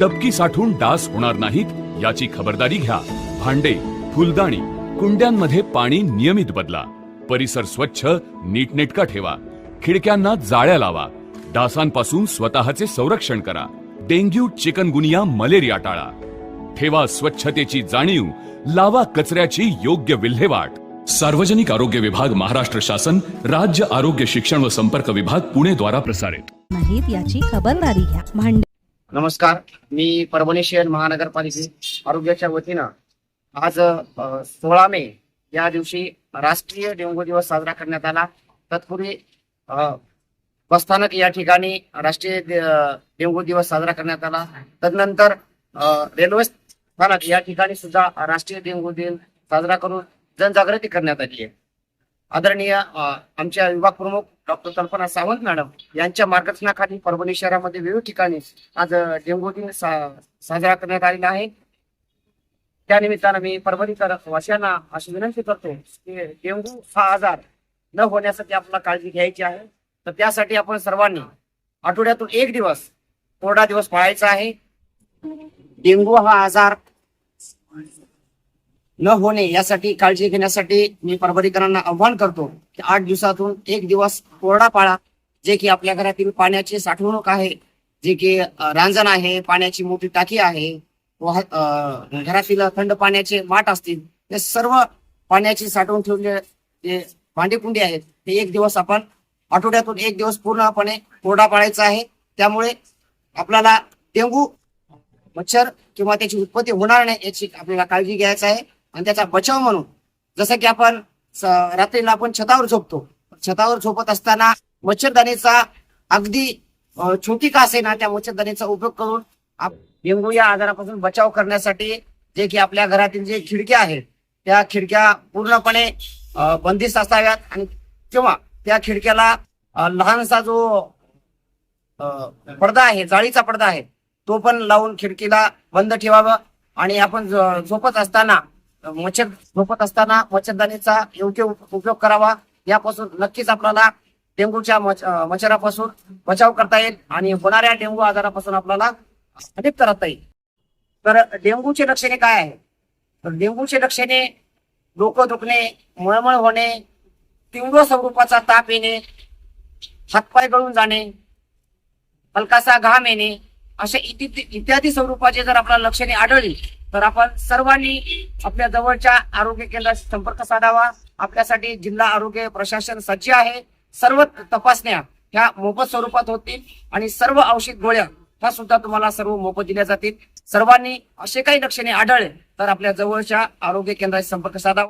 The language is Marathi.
डबकी साठून डास होणार नाहीत याची खबरदारी घ्या. भांडे फुलदाणी कुंड्यांमध्ये पाणी नियमित बदला. परिसर स्वच्छ नीटनेटका ठेवा. खिडक्यांना जाळ्या लावा. डासांपासून स्वतःचे संरक्षण करा. डेंग्यू चिकनगुनिया मलेरिया टाळा. ठेवा स्वच्छतेची जाणीव लावा कचऱ्याची योग्य विल्हेवाट. सार्वजनिक आरोग्य विभाग महाराष्ट्र शासन राज्य आरोग्य शिक्षण व संपर्क विभाग पुणे द्वारा प्रसारित. नाहीत याची खबरदारी घ्या. भांडे नमस्कार. मी परभणी शहर महानगरपालिके आरोग्याच्या वतीनं आज सोळा मे या दिवशी राष्ट्रीय डेंग्यू दिवस साजरा करण्यात आला. तत्पूर्वी बसस्थानक या ठिकाणी राष्ट्रीय डेंगू डेंग्यू दिवस साजरा करण्यात आला. तदनंतर रेल्वे स्थानक या ठिकाणी सुद्धा राष्ट्रीय डेंग्यू दिन साजरा करून जनजागृती करण्यात आली आहे. आदरणीय आमच्या विभाग प्रमुख डॉक्टर कल्पना सावंत मॅडम यांच्या मार्गदर्शनाखाली परभणी शहरामध्ये विविध ठिकाणी आज डेंगू दिन सा- साजरा करण्यात आलेला आहे. त्यानिमित्तानं मी परभणीकर वासियांना अशी विनंती करतो की डेंगू हा आजार न होण्यासाठी आपल्याला काळजी घ्यायची आहे. तर त्यासाठी आपण सर्वांनी आठवड्यातून एक दिवस कोरडा दिवस पाळायचा आहे. डेंगू हा आजार न होणे यासाठी काळजी घेण्यासाठी मी परभणीकरांना आव्हान करतो की आठ दिवसातून एक दिवस कोरडा पाळा जे की आपल्या घरातील पाण्याची साठवणूक आहे जे की रांजण आहे पाण्याची मोठी टाकी आहे घरातील थंड पाण्याचे माठ असतील हे सर्व पाण्याची साठवून ठेवले जे भांडीकुंडी आहेत ते एक दिवस आपण आठवड्यातून एक दिवस पूर्णपणे कोरडा पाळायचा आहे. त्यामुळे आपल्याला डेंगू मच्छर किंवा त्याची उत्पत्ती होणार नाही याची आपल्याला काळजी घ्यायची आहे. आणि त्याचा बचाव म्हणून जसं की आपण रात्रीला आपण छतावर झोपतो. छतावर झोपत असताना मच्छरदाणीचा अगदी छोटी का असे ना त्या मच्छरदाणीचा उपयोग करून आप- या आजारापासून बचाव करण्यासाठी जे की आपल्या घरातील जे खिडक्या आहेत त्या खिडक्या पूर्णपणे बंदिस्त असाव्यात आणि किंवा त्या खिडक्याला लहानसा जो पडदा आहे जाळीचा पडदा आहे तो पण लावून खिडकीला बंद ठेवावं आणि आपण झोपत असताना मच्छर झोपत असताना मच्छरदाणीचा योग्य उपयोग करावा. यापासून नक्कीच आपल्याला डेंग्यूच्या मच्छरापासून बचाव करता येईल आणि होणाऱ्या डेंग्यू आजारापासून आपल्याला अधिक करता येईल. तर डेंग्यूची लक्षणे काय आहे तर डेंग्यूची लक्षणे डोकं दुखणे मळमळ होणे तीव्र स्वरूपाचा ताप येणे हातपाय गळून जाणे हलकासा घाम येणे अशा इति- इत्यादी स्वरूपाचे जर आपल्याला लक्षणे आढळली तर आपण सर्वांनी आपल्या जवळच्या आरोग्य केंद्राशी संपर्क साधावा. आपल्यासाठी जिल्हा आरोग्य प्रशासन सज्ज आहे. सर्व तपासण्या ह्या मोफत स्वरूपात होतील आणि सर्व औषध गोळ्या ह्या सुद्धा तुम्हाला सर्व मोफत दिल्या जातील. सर्वांनी असे काही लक्षणे आढळले तर आपल्या जवळच्या आरोग्य केंद्राशी संपर्क साधावा.